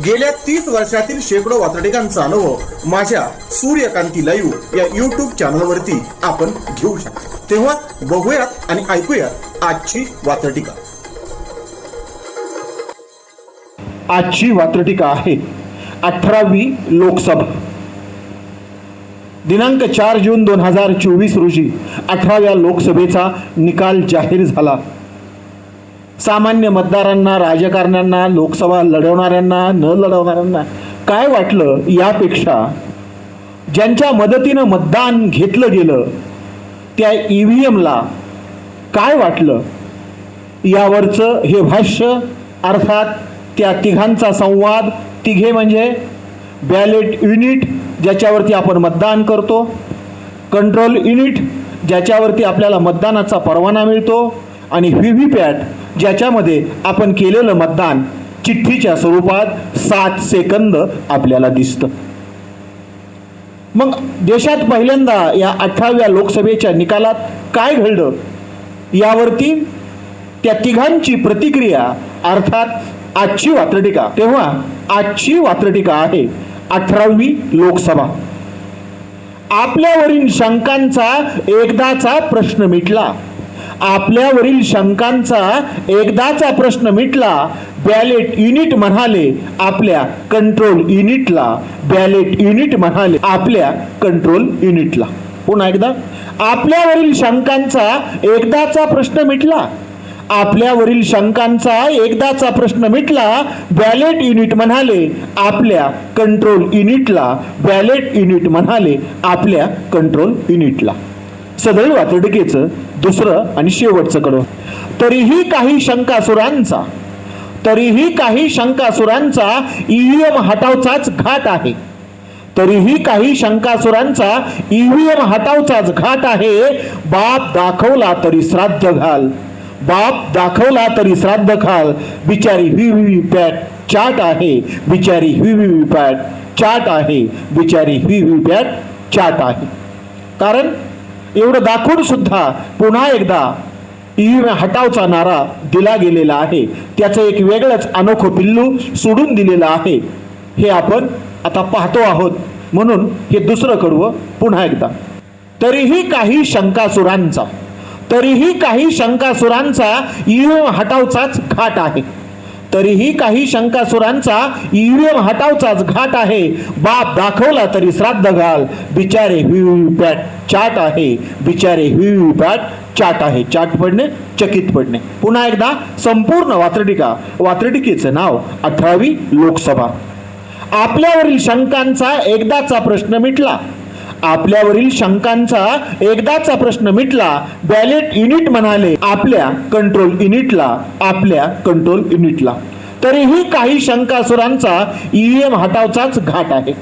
गेल्या तीस वर्षातील शेकडो वातडिकांचा अनुभव माझ्या सूर्यकांती लाईव्ह या युट्यूब चॅनलवरती आपण घेऊ शकतो. तेव्हा बघूयात आणि ऐकूयात आजची वातडिका आजची वात्रटिका आहे अठरावी लोकसभा. दिनांक चार जून दोन हजार चोवीस रोजी अठराव्या लोकसभेचा निकाल जाहीर झाला. सामान्य मतदारांना राजकारण्यांना लोकसभा लढवणाऱ्यांना न लढवणाऱ्यांना काय वाटलं यापेक्षा? ज्यांच्या मदतीनं मतदान घेतलं गेलं त्या ई व्ही एमला काय वाटलं? यावरचं हे भाष्य अर्थात त्या तिघांचा संवाद तिघे म्हणजे बॅलेट युनिट ज्याच्यावरती आपण मतदान करतो कंट्रोल युनिट ज्याच्यावरती आपल्याला मतदानाचा परवाना मिळतो आणि व्ही व्ही पॅट ज्याच्यामध्ये आपण केलेलं मतदान चिठ्ठीच्या स्वरूपात सात सेकंद आपल्याला दिसतं. मग देशात पहिल्यांदा या अठराव्या लोकसभेच्या निकालात काय घडलं? यावरती त्या तिघांची प्रतिक्रिया अर्थात आजची वात्रटिका. तेव्हा आजची वात्रटिका आहे अठरावी लोकसभा. आपल्यावरील शंकांचा एकदाचा प्रश्न मिटला. आपल्यावरील शंकांचा एकदाचा प्रश्न मिटला बॅलेट युनिट म्हणाले आपल्या कंट्रोल युनिटला बॅलेट युनिट म्हणाले आपल्या कंट्रोल युनिटला पुन्हा एकदा. आपल्यावरील शंकांचा एकदाचा प्रश्न मिटला. आपल्यावरील शंकांचा एकदाचा प्रश्न मिटला बॅलेट युनिट म्हणाले आपल्या कंट्रोल युनिटला बॅलेट युनिट म्हणाले आपल्या कंट्रोल युनिटला सदैव वातडिकेचं दुसरं आणि शेवटचं कडवं. तरीही काही शंकासुरांचा तरीही काही शंकासुरांचा ईव्हीएम हटावचाच घाट आहे. तरीही काही शंकासुरांचा ईव्हीएम हटावचाच घाट आहे. बाप दाखवला तरी श्राद्ध घाल. बाप दाखवला तरी श्राद्ध खाल बिचारी व्ही व्ही पॅट चाट आहे. बिचारी व्ही व्ही पॅट चाट आहे. बिचारी व्ही व्ही पॅट चाट आहे. कारण एवढं दाखवून सुद्धा पुन्हा एकदा ईव्हीएम हटावचा नारा दिला गेलेला आहे. त्याचं एक वेगळंच अनोखं पिल्लू सोडून दिलेलं आहे. हे आपण आता पाहतो आहोत. म्हणून हे दुसरं कडवं पुन्हा एकदा. तरीही काही शंकासुरांचा तरीही काही शंकासुरांचा ईव्हीएम हटावचाच घाट आहे. तरीही काही शंकासुरांचा ईव्हीएम हटावचाच घाट आहे. बाप दाखवला तरी श्राद्ध घाल. बिचारे व्हीव्हीपॅट पॅट चाट आहे बिचारे व्हीव्हीपॅट पॅट चाट आहे चाट पडणे चकित पडणे पुन्हा एकदा संपूर्ण वात्रटिका वात्रटिकेचं नाव अठरावी लोकसभा आपल्यावरील शंकांचा एकदाचा प्रश्न मिटला आपल्यावरील शंकांचा एकदाचा प्रश्न मिटला बॅलेट युनिट म्हणाले आपल्या कंट्रोल युनिटला आपल्या कंट्रोल युनिटला तरीही काही शंकासुरांचा ईव्हीएम हटावचाच घाट आहे.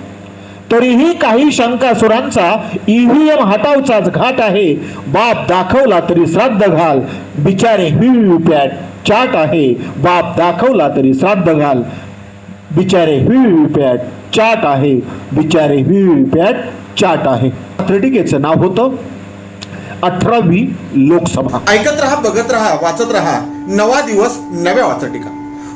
तरीही काही शंकासुरांचा ईव्हीएम हटावचाच घाट आहे. बाप दाखवला तरी श्राद्ध घाल. बिचारे व्हीव्हीपॅट पॅट चाट आहे. बाप दाखवला तरी श्राद्ध घाल. बिचारे व्हीव्हीपॅट पॅट चाट आहे. बिचारे व्हीव्हीपॅट पॅट चाट आहे. वात्रटिकेचं नाव होतं अठरावी लोकसभा. ऐकत रहा बघत रहा वाचत रहा. नवा दिवस नव्या वाचटिका.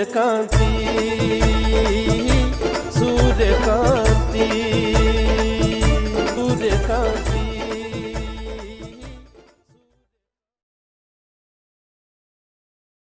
सूर्यकांती सूर्यकांती